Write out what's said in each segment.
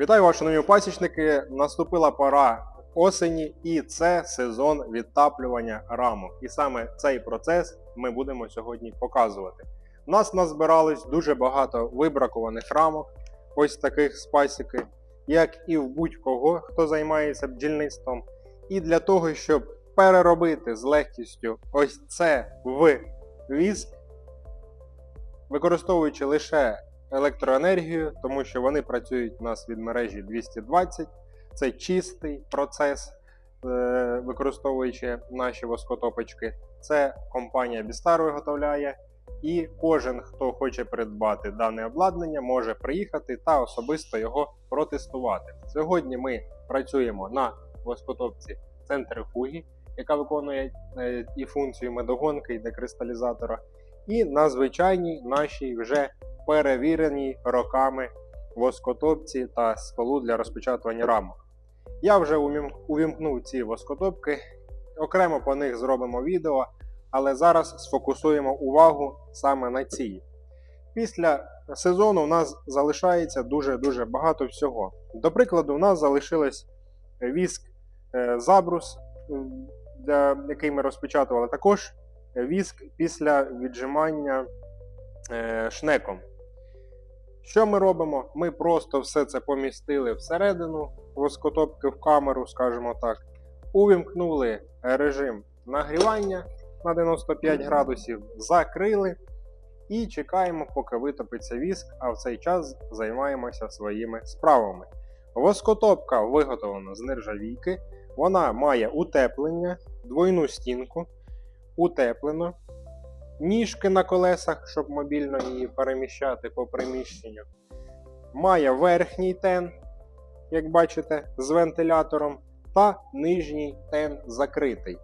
Вітаю вас, шановні пасічники. Наступила пора осені, і це сезон відтаплювання рамок. І саме цей процес ми будемо сьогодні показувати. У нас назбиралось дуже багато вибракованих рамок, ось таких з пасіки, як і в будь-кого, хто займається бджільництвом. І для того, щоб переробити з легкістю ось це в віск, використовуючи лише електроенергію, тому що вони працюють у нас від мережі 220. Це чистий процес, е, використовуючи наші воскотопочки. Це компанія Бістар виготовляє. І кожен, хто хоче придбати дане обладнання, може приїхати та особисто його протестувати. Сьогодні ми працюємо на воскотопці центрифуги, яка виконує е, і функцію медогонки, і декристалізатора, і на звичайній нашій вже перевіреній роками воскотопці та столу для розпечатування рамок. Я вже увімкнув ці воскотопки, окремо по них зробимо відео, але зараз сфокусуємо увагу саме на цій. Після сезону у нас залишається дуже-дуже багато всього. До прикладу, у нас залишилось віск е, забрус, який ми розпечатували, також віск після віджимання е, шнеком. Що ми робимо? Ми просто все це помістили всередину воскотопки в камеру, скажімо так, увімкнули режим нагрівання на 95 градусів, закрили і чекаємо, поки витопиться віск, а в цей час займаємося своїми справами. Воскотопка виготовлена з нержавійки, вона має утеплення, двойну стінку, утеплено, ніжки на колесах, щоб мобільно її переміщати по приміщенню. Має верхній тен, як бачите, з вентилятором, та нижній тен закритий.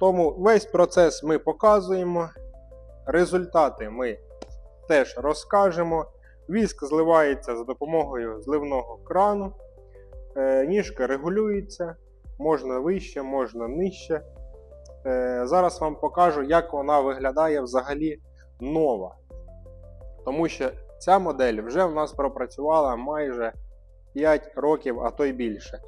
Тому весь процес ми показуємо. Результати ми теж розкажемо. Віск зливається за допомогою зливного крану. Е, Ніжка регулюється, можна вище, можна нижче. Е, Зараз вам покажу, як вона виглядає взагалі нова. Тому що ця модель вже в нас пропрацювала майже 5 років, а то й більше.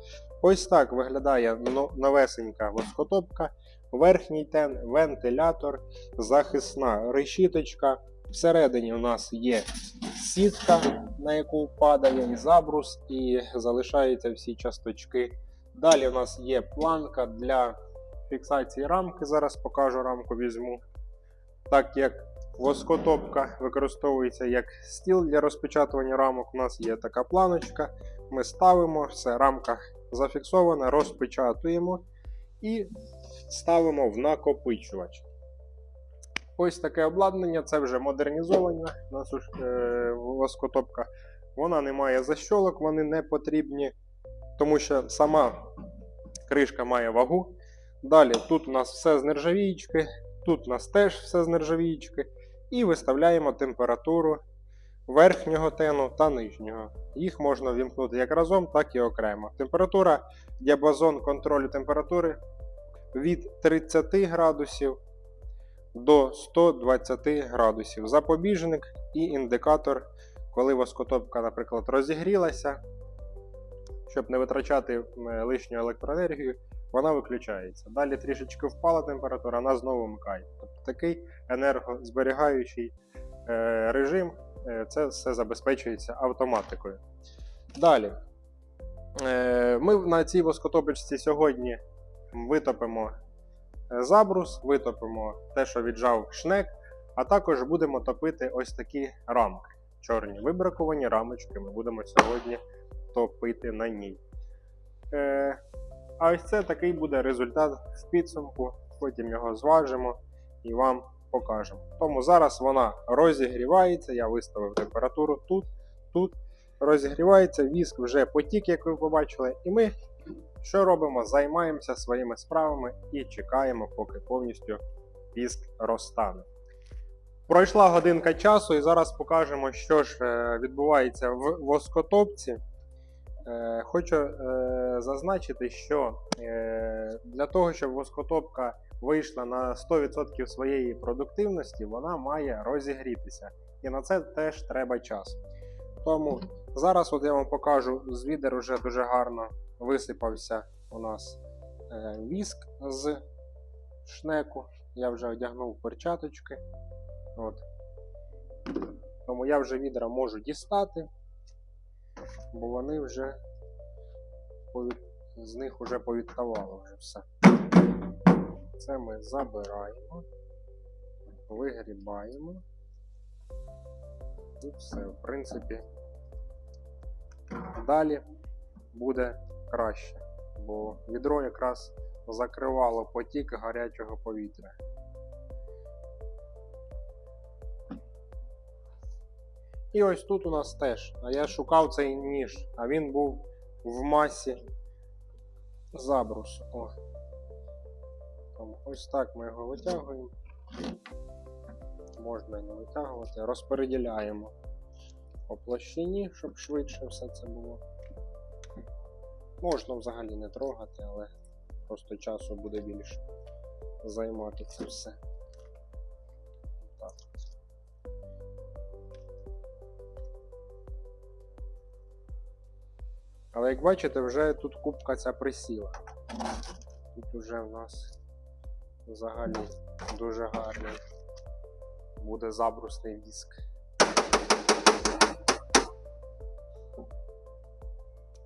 Ось так виглядає новесенька воскотопка, верхній тен, вентилятор, захисна решіточка. Всередині у нас є сітка, на яку падає і забрус, і залишаються всі часточки. Далі у нас є планка для фіксації рамки. Зараз покажу рамку візьму. Так як воскотопка використовується як стіл для розпечатування рамок, у нас є така планочка. Ми ставимо, все, рамка зафіксована, розпечатуємо і ставимо в накопичувач. Ось таке обладнання, це вже модернізована насуш- е, воскотопка. Вона не має защолок, вони не потрібні, тому що сама кришка має вагу. Далі тут у нас все з нержавіючки, тут у нас теж все з нержавіючки. І виставляємо температуру верхнього тену та нижнього. Їх можна вімкнути як разом, так і окремо. Температура, діапазон контролю температури від 30 градусів до 120 градусів. Запобіжник і індикатор, коли воскотопка, наприклад, розігрілася, щоб не витрачати лишню електроенергію, вона виключається. Далі трішечки впала температура, вона знову вмикає. Тобто такий енергозберігаючий е, режим, е, це все забезпечується автоматикою. Далі. Е, Ми на цій воскотопочці сьогодні витопимо е, забрус, витопимо те, що віджав шнек, а також будемо топити ось такі рамки. Чорні вибраковані рамочки ми будемо сьогодні топити на ній. Е, а ось це такий буде результат в підсумку. Потім його зважимо і вам покажемо. Тому зараз вона розігрівається. Я виставив температуру тут, тут. Розігрівається, віск вже потік, як ви побачили. І ми що робимо? Займаємося своїми справами і чекаємо, поки повністю віск розтане. Пройшла годинка часу, і зараз покажемо, що ж е, відбувається в воскотопці. Е, Хочу е, зазначити, що е, для того, щоб воскотопка вийшла на 100% своєї продуктивності, вона має розігрітися. І на це теж треба час. Тому Зараз от я вам покажу, з відер уже дуже гарно висипався у нас віск з шнеку. Я вже одягнув перчаточки. От. Тому я вже відра можу дістати, бо вони вже повід... з них вже повідтавало вже все. Це ми забираємо, вигрібаємо. І все, в принципі, далі буде краще, бо відро якраз закривало потік гарячого повітря. І ось тут у нас теж. А я шукав цей ніж, а він був в масі забрусу. О. Ось так ми його витягуємо. Можна і не витягувати. Розподіляємо по площині, щоб швидше все це було. Можна взагалі не трогати, але просто часу буде більше займати це все. Але як бачите, вже тут кубка ця присіла. Тут вже в нас взагалі дуже гарний буде забрусний віск.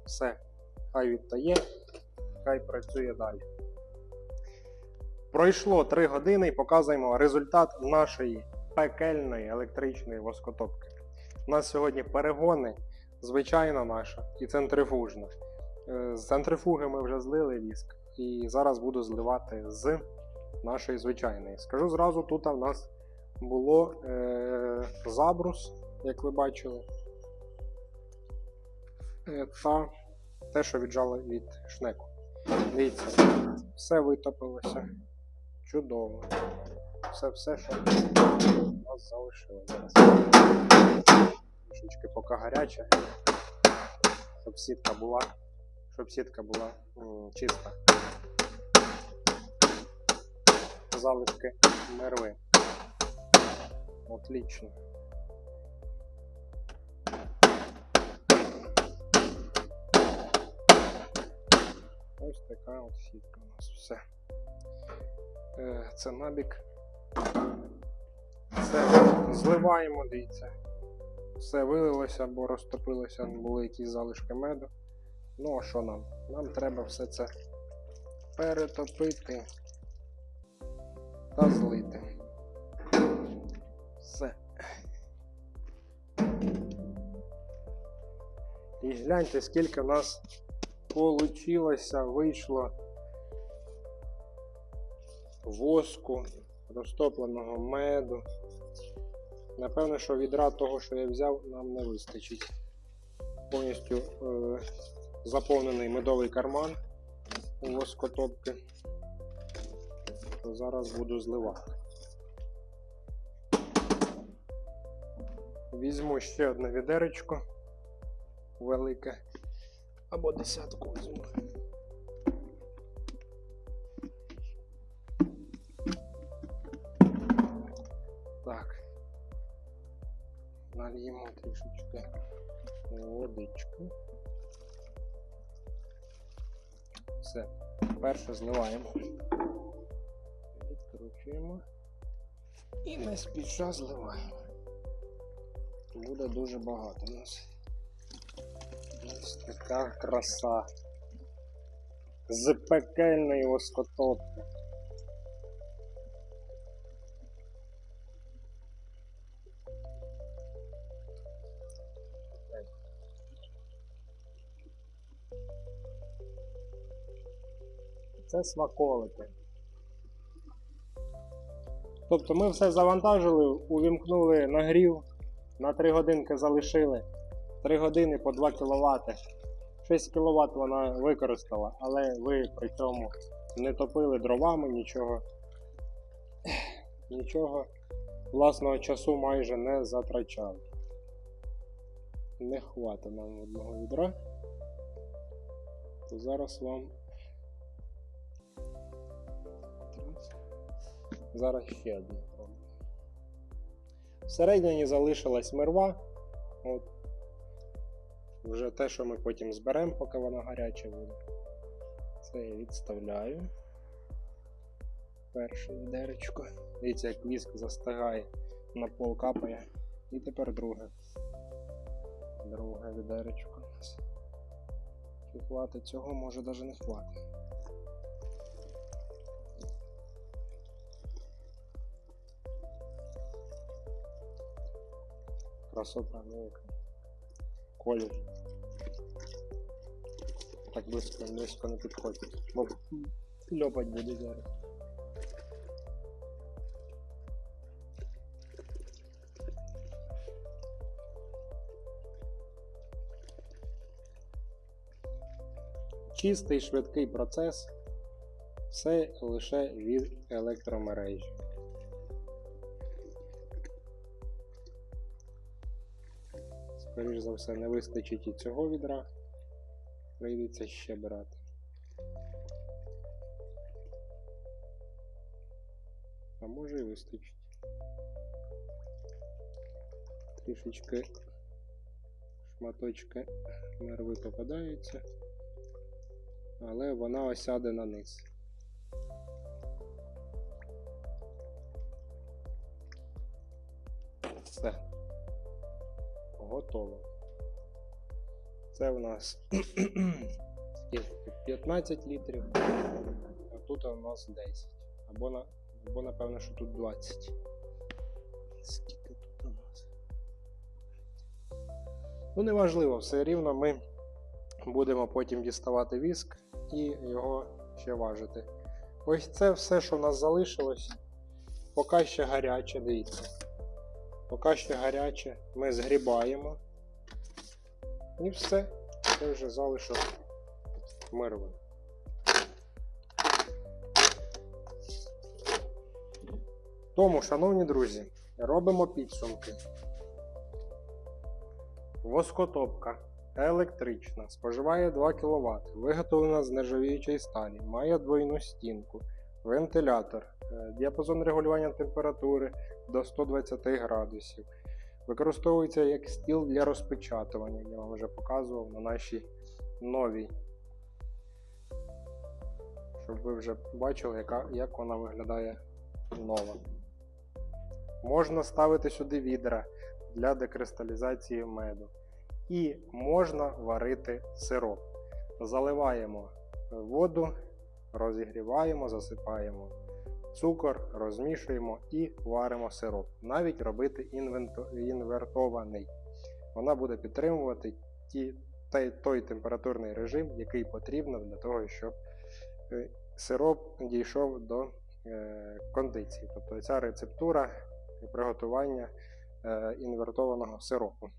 Все, хай відтає, хай працює далі. Пройшло 3 години і показуємо результат нашої пекельної електричної воскотопки. У нас сьогодні перегони, звичайна наша і центрифужна. Е, З центрифуги ми вже злили віск, і зараз буду зливати з нашої звичайної. Скажу зразу, тут у нас було е, забрус, як ви бачили, е, та те, що віджало від шнеку. Дивіться, все витопилося. Чудово. Все, все, що у нас залишилося. Трішечки поки гаряче, щоб сітка була, щоб сітка була м, чиста. Залишки мерви. Отлично. Ось така от сітка у нас все. Е, Це набік. Все зливаємо, дивіться. Все вилилося або розтопилося, були якісь залишки меду. Ну а що нам? Нам треба все це перетопити та злити. Все. І гляньте, скільки в нас получилося, вийшло воску, розтопленого меду. Напевно, що відра того, що я взяв, нам не вистачить. Повністю е, заповнений медовий карман у воскотопки. То зараз буду зливати. Візьму ще одне відеречко велике. Або десятку візьму. Нальємо трішечки водички. Все. Перше зливаємо. Відкручуємо. І не спіша зливаємо. Буде дуже багато у нас. Ось така краса. З пекельної воскотопки. Це смаколики. Тобто ми все завантажили, увімкнули нагрів, на 3 годинки залишили. 3 години по 2 кВт. 6 кВт вона використала, але ви при цьому не топили дровами, нічого. Нічого власного часу майже не затрачали. Не хватить нам одного відра. То зараз вам. Зараз ще одне пробую. Всередині залишилась мерва. От. вже те, що ми потім зберемо, поки воно гаряче буде. Це я відставляю. Перше відеречко. Дивіться, як віск застигає, на пол капає. І тепер друге. Друге відеречко. Чи хватить цього, може навіть не хватить. Красота, ну яка. Колір. Так близько, близько не підходить. Бо льопать буде зараз. Чистий швидкий процес. Все лише від електромережі. Скоріш за все, не вистачить і цього відра. Прийдеться ще брати. А може і вистачить. Трішечки шматочки мерви попадаються, але вона осяде на низ. Все. Готово. Це у нас 15 літрів, а тут у нас 10. Або, на, або напевно, що тут 20. Скільки тут у нас? Ну, неважливо, все рівно ми будемо потім діставати віск і його ще важити. Ось це все, що в нас залишилось. Поки ще гаряче, дивіться. Поки ще гаряче, ми згрібаємо. І все. Це вже залишок мирви. Тому, шановні друзі, робимо підсумки. Воскотопка електрична, споживає 2 кВт, виготовлена з нержавіючої сталі, має двойну стінку, вентилятор, е, діапазон регулювання температури до 120 градусів. Використовується як стіл для розпечатування, я вам вже показував на нашій новій. Щоб ви вже бачили, яка, як вона виглядає нова. Можна ставити сюди відра для декристалізації меду. І можна варити сироп. Заливаємо воду, розігріваємо, засипаємо цукор, розмішуємо і варимо сироп. Навіть робити інвертований. Вона буде підтримувати ті, той, температурний режим, який потрібно для того, щоб е, сироп дійшов до е, кондиції. Тобто ця рецептура приготування е, інвертованого сиропу.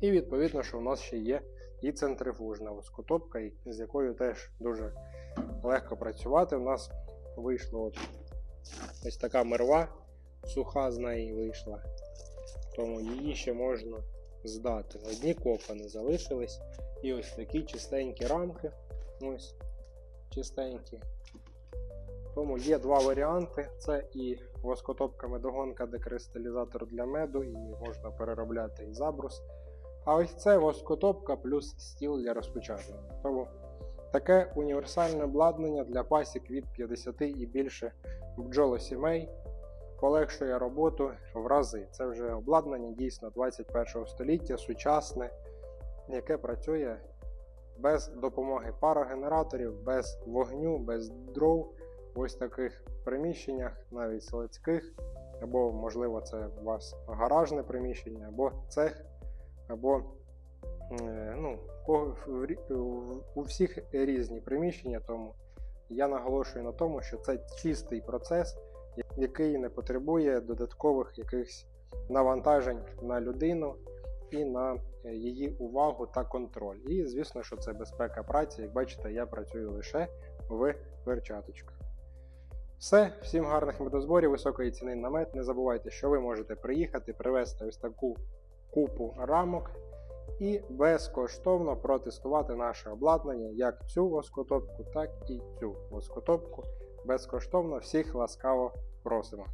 І відповідно, що у нас ще є і центрифужна воскотопка, з якою теж дуже легко працювати. У нас вийшло ось така мерва, суха з неї вийшла. Тому її ще можна здати. Одні копани залишились. І ось такі чистенькі рамки. Ось чистенькі. Тому є два варіанти: це і воскотопка медогонка, декристалізатор для меду, і можна переробляти і забрус. А ось це воскотопка плюс стіл для розпечатання. Тому таке універсальне обладнання для пасік від 50 і більше бджолосімей полегшує роботу в рази. Це вже обладнання дійсно 21 століття, сучасне, яке працює без допомоги парогенераторів, без вогню, без дров в ось таких приміщеннях, навіть складських, або, можливо, це у вас гаражне приміщення, або цех, або е, ну, в- у всіх різні приміщення, тому я наголошую на тому, що це чистий процес, який не потребує додаткових якихось навантажень на людину і на е, її увагу та контроль. І звісно, що це безпека праці. Як бачите, я працюю лише в перчаточках. Все, всім гарних медозборів, високої ціни намет. Не забувайте, що ви можете приїхати, привезти ось таку купу рамок і безкоштовно протестувати наше обладнання, як цю воскотопку, так і цю воскотопку. Безкоштовно всіх ласкаво просимо.